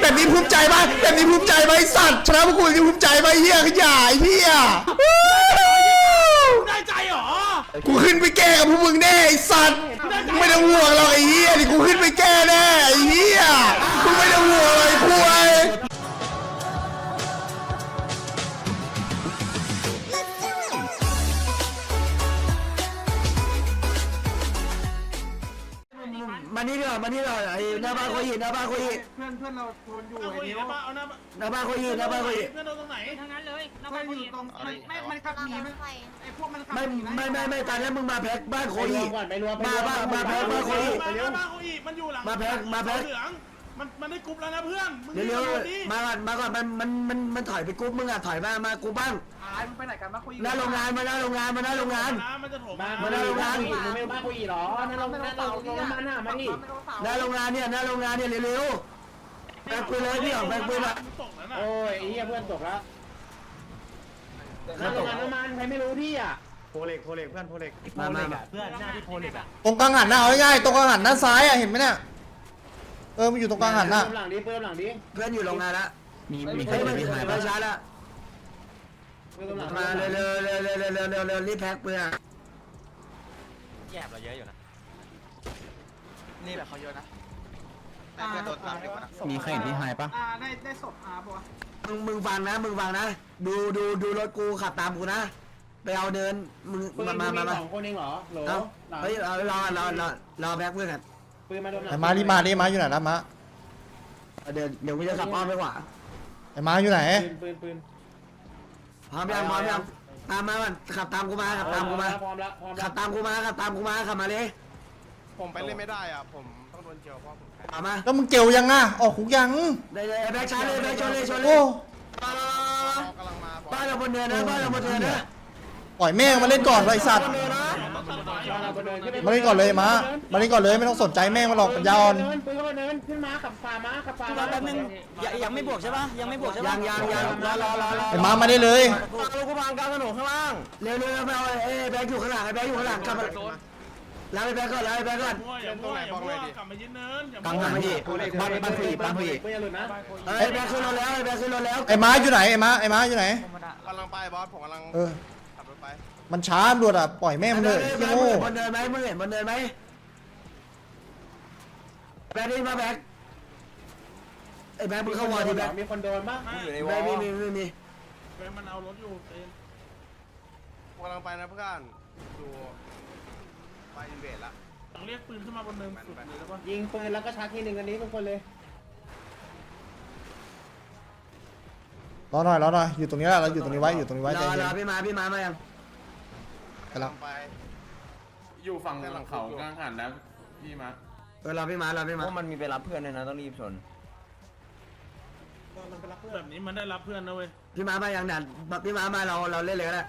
แบบนี้ภูมิใจปะแบบนี้ภูมิใจไหมไอ้สัตว์ชนะพวกกูแบบนี้ภูมิใจไหมเฮียขยายเฮียได้ใจเหรอกูขึ้นไปแก้กับพวกมึงแน่ไอ้สัตว์มึงไม่ต้องห่วงหรอกไอ้เฮียนี่กูขึ้นไปแก้แน่ไอ้เฮียมึงไม่ต้องห่วงเลยคุย มานี่ดีกว่ามานี่ดีกว่าไอ้หน้าบ้านโคยิหน้าบ้านโคยิเพื่อนเพื่อนเราทนอยู่เอาไอ้คุยนิ้วนะป้าเอาหน้าหน้าบ้านโคยิหน้าบ้านโคยิเพื่อนเราตรงไหนทั้งนั้นเลยน้องเพื่อนผู้อหญิยู่งตรงมันไม่มันขับหนีมันไอ้พวกมันขับไม่หนีนะไม่ไม่ไม่ตอนนี้มึงมาแพ็กบ้านโคยิก่อนไปรวมมาบ้านมาแพ็กบ้านโคยิมาหน้าบ้านเขาอีกมันอยู่หลังมาแพ็คมาแพ็คเหลือง มันมันได้กรุ๊ปแล้วนะเพื่อนมึงเร็วรีบมาดิๆมาก่อนมาก่อนมันมันมันมันถอยไปกรุ๊ปมึงอะถอยมามากูบ้างหายมันไปไหนกันมาคุยหน้าโรงงานมาหน้าโรงงานมาหน้าโรงงานนะมันจะโถมมามามาหน้าโรงงานมึงไม่บ้ากูอีหรอนั่นเรานั่นเราเรามาหน้ามาดิหน้าโรงงานเนี่ยหน้าโรงงานเนี่ยเร็วๆแบกปืนเลยพี่ออกแบกปืนอะตกแล้วนะโอ้ยไอ้เหี้ยเพื่อนตกแล้วนั่นโรงงานน้ำมันใครไม่รู้ที่อะโพเล็กโพเล็กเพื่อนโพเล็กมามามาเพื่อนหน้าที่โพเล็กอะตรงกลางหันหน้าเอาง่ายๆตรงกลางหันด้านซ้ายอะเห็นไหมเนี่ย เออมันอยู่ตรงกลางหันหน้าเพิ่มหลังดิเพิ่มหลังดิเพื่อนอยู่โรงงานละมีมีเฮ้ยมันไม่ช้าละเพิ่มหลังมาเร็วๆเร็วๆเร็วๆเร็วๆเร็วๆเร็วๆรีบแพ็กปืนอะแยบเราเยอะอยู่นะ นี่แหละเขาเยอะนะแต่เพื่อนโดนตามดีกว่านะมีใครเห็นที่ไฮปะอ่าได้ได้ศพอาปะมึงมึงฟังนะมึงฟังนะ ดูดูดูรถกูขับตามกูนะ ไปเอาเดินมึงปืนมามามามาสองคนเองเหรอโหลเอาเฮ้ยเอารอรอรอรอแบ็คเพื่อนกัน ปืนมาโดนหลัไอ้ม้าที่มาดิม้าอยู่ไหนละม้าเอาเดินเดี๋ยวกูจะขับอ้อมไปขวาไอ้ม้าอยู่ไหน ปืนปืนปืนพร้อมยังพร้อมยังตามมามันขับตามกูมาขับตามกูมาพร้อมแล้วพร้อมแล้ขัวบตามกูมาขับตามกูมาขับมาเลยผมไปเล่นไม่ได้อะ ผมต้องโดนเจียวเพราะผมแพ้เอามาแล้วมึงเกลยังอะออกคุกยังได้เลยแบ็คชาร์จเลยแบ็คชนเลยชนเลโอ้ยเขากำลังมาบอกบ้านเราบนเนินนะบ้านเราบนเนินนะปล่อยแม่งมาเล่นก่อนไอ้สัตว์ต้องตัดต่อยเราไปเดินขึ้นไป มาเล่นก่อนเลยม้ามาเล่นก่อนเลยไม่ต้องสนใจแม่งมาหรอกปัญญาอ่อนปืนเข้าไปเนินขึ้นมาขับฝ่ามาขับฝ่ามาแป๊บนึงยังไม่บวกใช่ปะยังไม่บวกใช่ยัปะงยังยังรอรอรอรอไอ้ม้ามาได้เลยลูกกูพังกลางถนนข้างล่างเร็วเร็วไปเอาเอ้แบ็คอยู่ข้างหลังไอ้แบ็คอยู่ข้างหลังกลับมาแล้วไอ้แบ็คก่อนแล้วไอ้แบ็คก่อนมั่วอย่ามั่วอย่ามั่วกลับมายืนเนินอย่ากังมั่วหันพี่บ้านบ้านผู้หญิงบ้านผู้หญิงปืนอย่าหลุดนะเอ้ยแบ็คขึ้นรถแล้วไอ้แบ็คขึ้นรถแล้วไอ้ม้าอยู่ไหนไอ้ม้าไอ้ม้าอยู่ไหนกำลังไปบอสผมกำลัง มันช้าตำรวจอะปล่อยแม่งมันเลยแบ็ขี้คโง่มึงเห็นบนเนินไหมมึงเห็นบนเนินไหมแบ็คนี่มาแบ็คไอ้แบ็คมึงเข้าวอร์ดิแบ็คมีคนโดนปะไม่มีมีมีมีเฟรมมันเอารถอยู่เองผมกำลังไปนะเพื่อนดูไปอินเวดละต้องเรียกปืนขึ้นมาบนเนินสุดเลยแล้วป่ะยิงปืนแล้วก็ชักทีหนึ่งอันนี้ทุกคนเลยรอหน่อยรอหน่อยอยู่ตรงนี้แหละเราอยู่ตรงนี้ไว้อยู่ตรงนี้ไว้รใจอเย็รอนพี่มาพี่มามายังไปแล้ว กำลังไป อยู่ฝั่งหลังเขากลางหันนะพี่มาเออรอพี่มารอพี่มาพวกมันมีไปรับเพื่อนเลยนะต้องรีบชนแบบนี้มันได้รับเพื่อนนะเว้ยพี่มามายังดันพี่มามาเราเราเล่นเลยก็ได้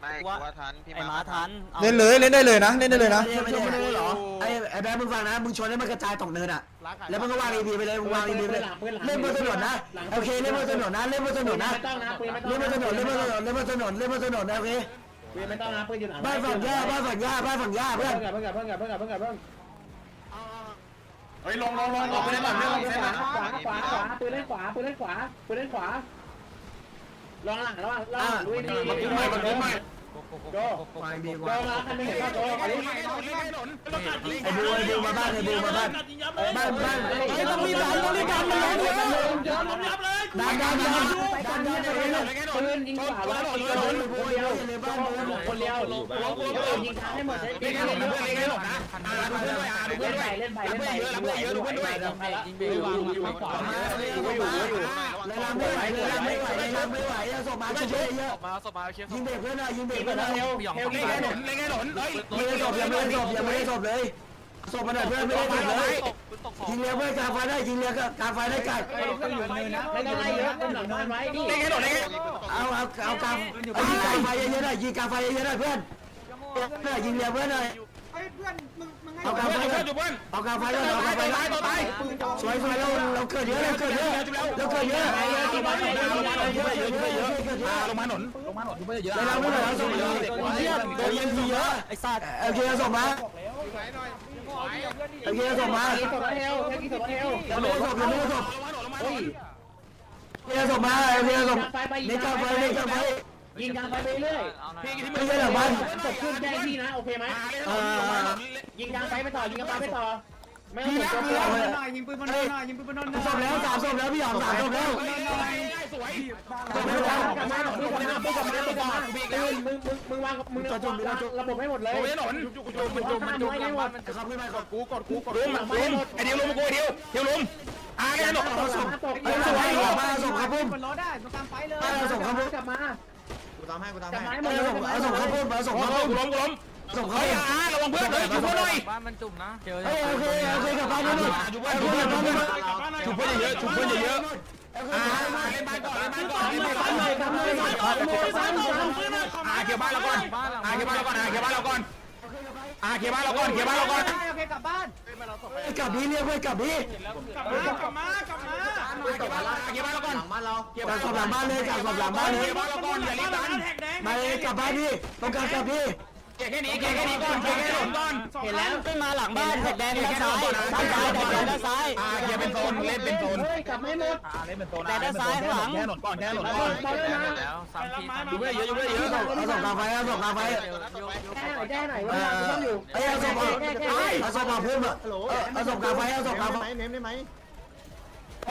ไม่กูว่าทันพี่ไอ้มาม้าทันเล่นเลยเล่นได้เลยนะเล่นได้เลยนะไม่ได้ไม่ได้เหรอไอ้ไอ้แบ๊มึงฟังนะมึงชนให้มันกระจายตกเนินอะแล้วมึงก็วางอีพีไปเลยมึงวางอีพีไปเลยเล่นบนถนนนะโอเคเล่นบนถนนนะเล่นบนถนนนะไม่ต้องนะปืนไม่ต้อเล่งนบนถนนเล่นบนถนนเล่นบนถนนเล่นบนถนนนะโอเคปืน ไม่ต้องนะปืนอยู่หลังบ้านฝั่งย่าบ้านฝั่งย่าบ้านฝั่งย่าเพื่เพื่ออนนกับเพื่อนกับเพื่อนกับเพื่อนกับเพื่อนกับเพื่อนเฮ้ยลงลงลงลงไปเล่นหลังเล่นหลังขเล่นหวาลังขวาขวาขวาปืนเล่นขวาปืนเล่นขวาปืนเล่นขวาลองหลังระหว่างระหว่างลุยดีมันขึ้นใหม่มันขึ้นใหม่โดวางดีกโดว่ามาคันนึงเห็นป่ะโดอันนี้ไอ้บูไอ้บูมาบ้านไอ้บูมาบ้านบ้านบ้านต้องรีบดันต้องรีบดันมันลงเลยมันลงเยอะผมยับเลยดันดันดันไปดัน นี้ไปเลยปืนยิงขวาแล้วยิงโดดคนเดียวคนเดียวยิงทางให้หมดเล่นเล่นเล่นเล่นเล่นหรอกนะเล่นไปเล่นไปเล่นไปเล่นไปเล่นไปเล่นไปยิงไปวางวางขวามาเลยเลยลำไม่ไหวเลยลำไม่ไหวเลยลำไม่ไหวอะส่งมาช่วยเยอะมาสบายเคสยิงเบรกเพื่อนหน่อยยิงเบรกเล่เพื่อนนหน่อยเร็วเร็วยิงเล่นไงหนเล่นไงหนเฮ้ยไม่ได้ศพยังไม่ได้ศพยังไม่ได้ศพเลยศพมันหน่อยเพื่อนไม่ได้ศพเลย เรือเพื่กาไฟได้ยิงเรือกาไฟได้กัดไม่ต้องไล่เยอะต้นหลังบ้านไว้นี่เล่นไงหนเล่นไงเอาเอาเอากาเอายิงกาไฟเยอะๆหน่อยยิงกาไฟเยอะๆหน่อยเพื่อนเพื่อนยิงเรือเพื่อนหน่อยเฮ้ยเพื่อนมึงมึงให้เอากาไฟเพื่อนอยู่เพื่อนเอากาไฟก่อนเอากาไฟก่อนตายสวยสวยเราเราเกิดเยอะเราเกิดเยอะเราเกิดเยอะที่บ้านไหนที่บ้านไหนเยอะเยอะเยอะเยอะเยอะลงมาหนลงมาหนอยู่เพื่อนเยอะเราไม่เหลือส่งเยอะเยอะตัวยิงทีเยอะไอ้สัตว์โอเคส่งมา โอเคส่งมากี่ตัวเทลกี่ตัวเทลยังไม่ได้ศพยังไม่ได้ศพเฮ้ยเรียกส่งมาเรียส่งไฟไปเรียกไฟเรียกไฟยิงกลางไปเรื่อยไม่ใช่หลังบ้านศพขึ้นแจ้งพี่นะโอเคไหมยิงกลางไฟไปต่อยิงกลางไฟไปต่อไม่ต้องยิงปืนนตัวหน่อยยิงปืนบนนหน่อยยิงปืนบนนหน่อยศพแล้วสามศพแล้วพี่หยองสามศพแล้ว กลับมากลับมาพี่กลับมาพี่กลับมาพี่กลับมามึงมึงมึงมึงวางมึงวางระบบให้หมดเลยถนนจุ่มมันจุ่มมันจุ่มให้หมดขับขึ้นไปกดกูกดกูกดลุมลุมไอเดียวลุมกูไอเดียวเดียวลุมอะไอ้หนกเอาศพไอ้สวยหลังบ้านเอาศพครับพุ่มบนรถได้ตรงกลางไฟเลยเอาศพครับพุ่มกลับมากูตามให้กูตามกลับให้มาให้หมดเอาเลยศพเอาศพครับพุ่มเอาศพกูครับล้พุ่มมกูล้มกูล้ม ศพครับเฮ้ยพุ่มอะระวังเพื่อนเลยจุ่มเพื่อนหน่อยบ้านมันจุ่มนะเจอเฮ้ยโอเคโอเคกลับบ้านนี่หมดจุ่มเพื่อนจุ่มเพื่อนจุ่มเพื่อนจุ่มเพื่อนเยอะจุ่มเพื่อนเยอะอะเล่นบ้านก่อนเล่นบ้านก่อนเล่นบ้านก่อนทำเลยทำเลยทำเลยทำเลยอะเกี่ยวบ้านเราก่อนอะเกี่ยวบ้านเราก่อนอะเกี่ยวบ้านเราก่อนอะเกี่ยวบ้านเราก่อนเกี่ยวบ้านเราก่อนโอเคกลับบ้านกลับนี่เรียกเว้ยกลับนี่กลับมากลับมากลับมาเกี่ยวบ้านเราเกี่ยวบ้านเราก่อนบ้านเราเกี่ยวกลับ้าบนศพหลังบ้านเลยกลับศพหลังบ้านเลยเกี่ยวบ้านเราก่อนอย่ารีบดันแท็กแดงมาเลยกลับบ้านนี่ต้องการกลับนี่เกี่ยว แค่นี้เกี่ยวแค่นี้ก่อนเกี่ยวแค่นี้ก่อนเห็นแล้วขึ้นมาหลังบ้านแท็กแดงด้านซ้ายด้านซ้ายแท็กแดงด้านซ้ายอะเกี่ยวเป็นโซนเล่นเป็นโซนเฮ้ยกลับไม่หมดแต่ด้านซ้ายข้างหลังแค่หนก่อนแค่หนบอก่อนลบอลเลยนะอยู่เพื่อนเยอะอยู่เพื่อนเยอะเอาศพกลางไฟเอาศพกลางไฟแก้หน่อยแก้หน่อยว่ากูต้องอยู่เอ้ยเอาศพเอาศพมาพุ่มอะเอาศพกลางไฟเอาศพกลางไฟเมมได้ไหม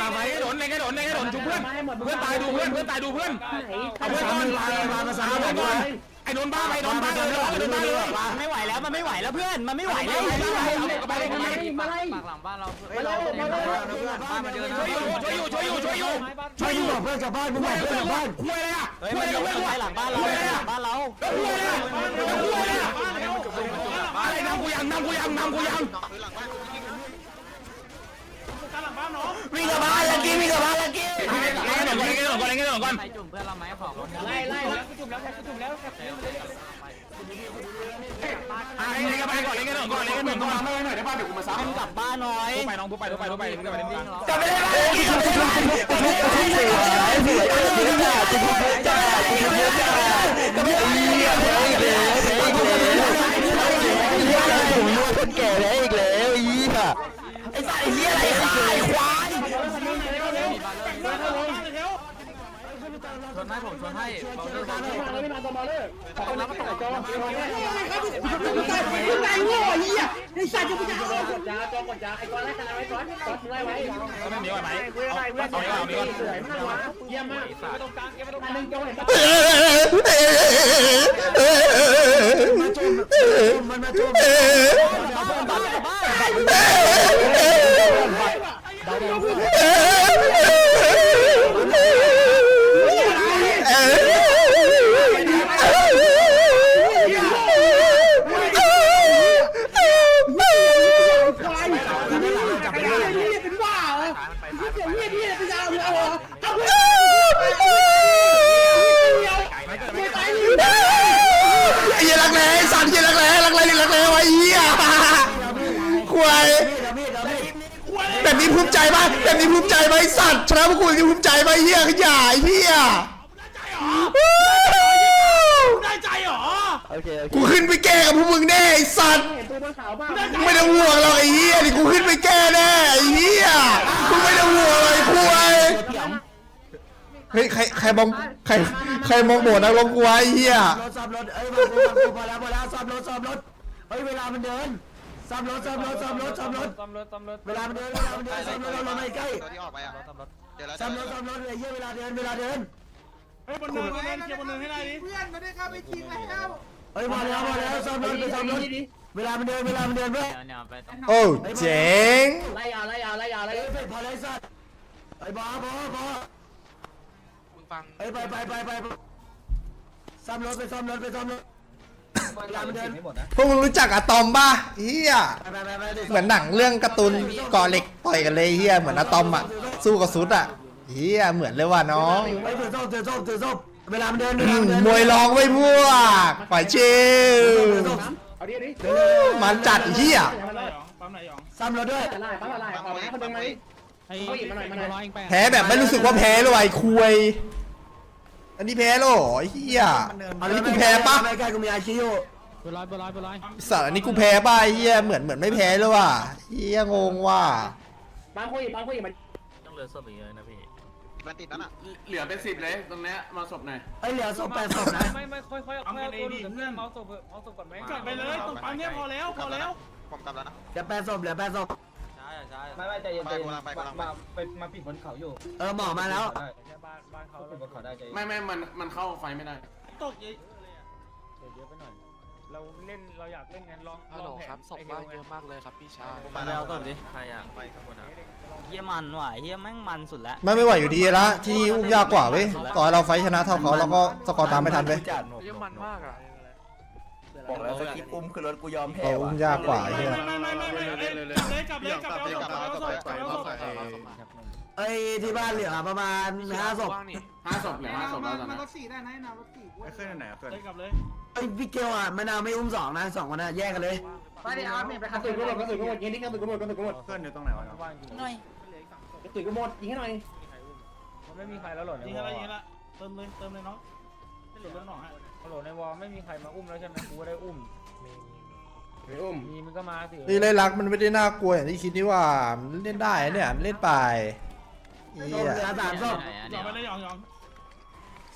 ตาไฟให้หนในแค่หนในแค่หนจุเพื่อนเพื่อนตายดูเพื่อนเพื่อนตายดูเพื่อนไหนเอาเพื่อนก่อนมามาสามเอามาเพื่อนก่ก่ออนนไอ้ โดนบ้าไปโดนบ้าเลยโดนบ้าเลยไม่ไหวแล้วมันไม่ไหวแล้วเพื่อนมันไม่ไหวแล้วไปเลยทำไมมาไล่หลังบ้านเรามาไล่มาไล่บ้านมันเยอะนะช่วยอยู่ช่วยอยู่ช่วยอยู่ช่วยอยู่ช่วยอยู่เพื่อนกลับบ้านมึงบอกเพื่อนกลับบ้านคุยอะไรอะเฮ้ยคุมัยนอะไรอยู่คุยหลังบ้านเราหลังบ้านเราคุยอะไรคุยอะไรอะไรนำกูยังนำกูยังนำกูยังกลับบ้านน้องวิ่งกลับบ้านลักกี้วิ่งกลับบ้าน ล่นก่อนจุ่มเพื่อนเราไหมขอไล่ไล่อะเล่นกันไปก่อนเล่นกันก่อนเล่นกันก่อนไม่หน่อยได้ป่ะเดี๋ยวกูมาซ้ำกลับบ้านหน่อยไปน้องทุบไปทุบไปทุบไปทุบไปทุบไปกลับไปเลยลักกี้กลับไปเลยกลับไปเลยสวยสวยกลับไปเลย ให้ผมชนให้มาเลยไม่มาตัวมาเชนะพวกกูนี่ภูมิใจไหมไอ้เหี้ยขยายเหี้ยได้ใจเหรอกูขึ้นไปแก้กับพวกมึงแน่ไอ้สัตว์เห็นตัวบนเขาบ้างไม่ต้องห่วงหรอกไอ้เหี้ยนี่กูขึ้นไปแก้แน่ไอ้เหี้ยกูไม่ต้องห่วงเลยคุยเฮ้ยใครใครมองใครใครมองโบนักลงกูวะไอ้เหี้ยรถซ่อมรถเอ้ยมากูพอแล้วพอแล้วซ่อมรถซ่อมรถเฮ้ยเวลามันเดิน ซ่อมรถซ่อมรถซ่อมรถซ่อมรถ ซ่อมรถซ่อมรถเวลามันเดินเวลามันเดินซ่อมรถเราไม่ใกล้ตัวที่ออกไปอะเจอแล้วซ่อมรถซ่อมรถเลยเหี้ยเวลาเดินเวลาเดิน เฮ้ยบนเนินบนเนินเคลียร์บนเนินให้ได้ดิเพื่อนไม่ได้เข้าไปชิงแล้วเฮ้ยพอแล้วพอแล้วซ่อมรถไปซ่อมรถเวลามันเดินเวลามันเดินเว้ยเนี่ยไปต้องโอ้เจ๋งไล่ยาไล่ยาไล่ยาไล่เฮ้ยพอแล้วสัตว์ไอ้บอพอพอมึงฟังเฮ้ยไปไปไปไปซ่อมรถไปซ่อมรถไปซ่อมรถ พวกมึงรู้จักอะตอมป่ะเฮียเหมือนหนังเรื่องการ์ตูนก่อเหล็กต่อยกันเลยเฮียเหมือนอะตอมอะสู้กับซุดอะเฮียเหมือนเลยว่ะน้องเวลามันเดินมวยร้องไว้พวกปล่อยชิลเอาดิดิมันจัดเฮียซ่อมรถด้วยไล่ปั๊มอะไรขอมาคนนึงมาดิเขาหยิบมาหน่อยมาหน่อยแพ้แบบไม่รู้สึกว่าแพ้เลยคุย อันนี้แพ้แล้วเหรอไอ้เฮียอันนี้กูแพ้ปะไม่ใกล้กูมีอาชีพอยู่สัตว์อันนี้กูแพ้ป่ะไอ้เฮียเหมือนเหมือนไม่แพ้เลยว่ะเฮียงงว่ะปั๊มเขาหยิบปั๊มเขาหยิบมาเหลือศพอีกเลยนะพี่มันติดนั่นอะเหลือเป็นสิบเลยตรงเนี้ยมาศพหน่อยเอ้ยเหลือศพแปดศพนะไม่ไม่ค่อยค่อยเอากันเองดิเพื่อนเอาศพเอาศพก่อนไหมกลับไปเลยตรงปั๊มเนี่ยพอแล้วพอแล้วผมกลับแล้วนะเหลือแปดศพเหลือแปดศพ ใช่ใช่ไม่ไม่ใจเย็นใจเย็นไปกำลังไปกำลังไปมาไปมาปิดบนเขาอยู่เออหมอมาแล้วแค่บ้านบ้านเขาปิดบนเขาได้ใจเย็นไม่ไม่มันมันเข้าไฟไม่ได้ ตกเยอะเยอะไปหน่อย เราเล่นเราอยากเล่นกันลองฮัลโหลครับศพบ้านเยอะมากเลยครับพี่ชายมาแล้วศพดิใครอะไปครับคนนะเฮียมันว่ะเฮียแม่งมันสุดแล้วไม่ไม่ไหวอยู่ดีละที่อุ้มยากกว่าเว้ยต่อให้เราไฟท์ชนะเท่าเขาเราก็สกอร์ตามไม่ทันเว้ย เยอะมันมากอะ บอกแล้วสกิปอุ้มคือรถกูยอมแพ้เราอุ้มยากกว่าไอ้ไม่เหี้ยไม่ไม่ไม่ไม่ไม่กลับเลยกลับเลยกลับเลยกลับเลยกลับเลยกลับเลยเอ้ยที่บ้านเหลือประมาณห้าศพว่างนี่ห้าศพเหลือห้าศพแล้วตอนนี้กลับเลยเอ้ยพี่เกลอะมะนาวไม่อุ้มสองนะสองคนน่ะแยกกันเลยไปดิอาร์มไปกระตุกกูหมดกระตุกกูหมดยิงที่กระตุกกูหมดกระตุกกูหมดเพื่อนอยู่ตรงไหนวะว่างจริงหน่อยกระตุกกูหมดยิงให้หน่อยมันไม่มีใครแล้วหรอในยิงวอะไรอลยิงละเติมเลยเติมเลยน้องไม่เหลือเรื่องหนองฮะ ฮัลโหลในวอลไม่มีใครมาอุ้มแล้วใช่ไหมกูก็ได้อุ้ม ไม่อุ้มมีมันก็มาสินี่เล่นรักมันไม่ได้น่ากลัวอย่างที่คิดนี่ว่ามันเล่นได้นะเนี่ยมันเล่นไปศเหี้พยเหลือสามศพหยองไปเลยหยองหยอง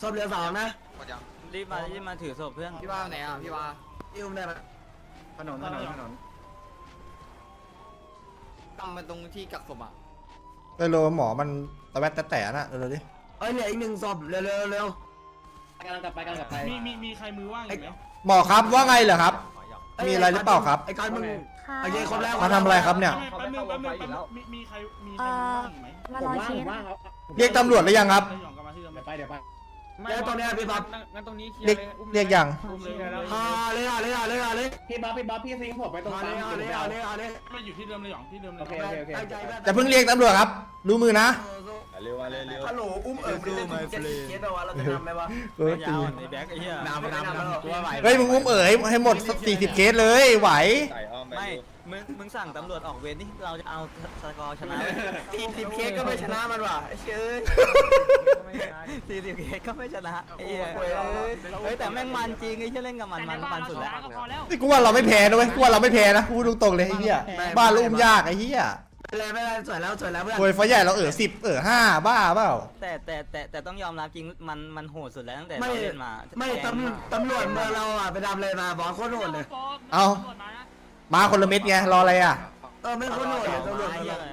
ศพเหลือสองนะหมดยังรีบมารีบมาถือศพเพื่อนพี่ว่าไหนอะพี่ว่าพี่อุ้มได้ไหมถนนถนนถนนตั้งมาตรงที่กักศพอะไปโลหมอมันตะแวดตะแต่น่ะเร็วๆดิเอ้ยเหลืออีกหนึ่งศพเร็วเร็วเร็ว กำลังกลับไปกำลังกลับไปมีมีมีใครมือว่างอยู่ไหมหมอครับว่าไงเหรอครับเอ้ยมีอะไรหรือเปล่าครับ ไอ้ก้อนมึงโอเคครบแล้วมาทำอะไรครับเนี่ย แป๊บนึงแป๊บนึงแป๊บนึงมีมีใครมีใครมือว่างอยู่ไหมผมว่างผมว่างเอาเรียกตำรวจหรือยังครับหยองกลับมาที่เดิมเดี๋ยวไปเดี๋ยวไป แล้วตรงเนี้ยพี่บ๊อบงั้นตรงนี้เคลียเรียกร์เลยอุ้มเรียกยัง อุ้มเลยฮาเลยฮาเลยฮาเลยฮาเลยพี่บ๊อบพี่บ๊อบพี่ซิงผมไปตรงฮาปั๊เลมยฮาเลยฮาเลยฮาเลยไม่อยู่ที่เดิมเลยหยองที่เดิมเลยโอเคโอเคโอเคตั้งใจแบบจะเพิ่งเรียกตำรวจครับ รู้มือนะฮัลโหลอุ้มเอ๋ยมันจะถึงเจ็ดสิบเคสแล้ววะเราจะทำไหมวะเออปัญญาตีอ่อนไอ้แบ็คไอ้เหี้ยน้ำน้ำน้ำตัวไหวเฮ้ยมึงอุ้มเอ๋ยให้หมด40เคสเลยไหว ไม่ มึง มึงสั่งตำรวจออกเวรนี่เราจะเอาสกอร์ชนะสี่สิบเคสก็ไม่ชนะมันว่ะเชยไม่ได้สี่สิบเคสก็ไม่ชนะไอ้เหี้ยเฮ้ยแต่แม่งมันจริงไอ้เหี้ยเล่นกับมันมันมันสุดแล้ว นี่กูว่าเราไม่แพ้นะเว้ยกูว่าเราไม่แพ้นะกูพูดตรงๆเลยไอ้เหี้ยบ้านเราอุ้มยากไอ้เหี้ยไม่เป็นไรไม่เป็นไรสวยแล้วสวยแล้วเพื่อนโวยไฟใหญ่เราเออสิบเออห้าบ้าเปล่าแต่แต่แต่แต่ต้องยอมรับจริงมันมันโหดสุดแล้วตั้งแต่ไม่เราเล่นมาไม่ตำตำรวจเมืองเราอะไปทำอะไรมาบอสโคตรโหดเลยเอา มาคนละเม็ดไงรออะไรอะ เออไม่คนโหดเลยตำรวจมืองเหี้ยเรา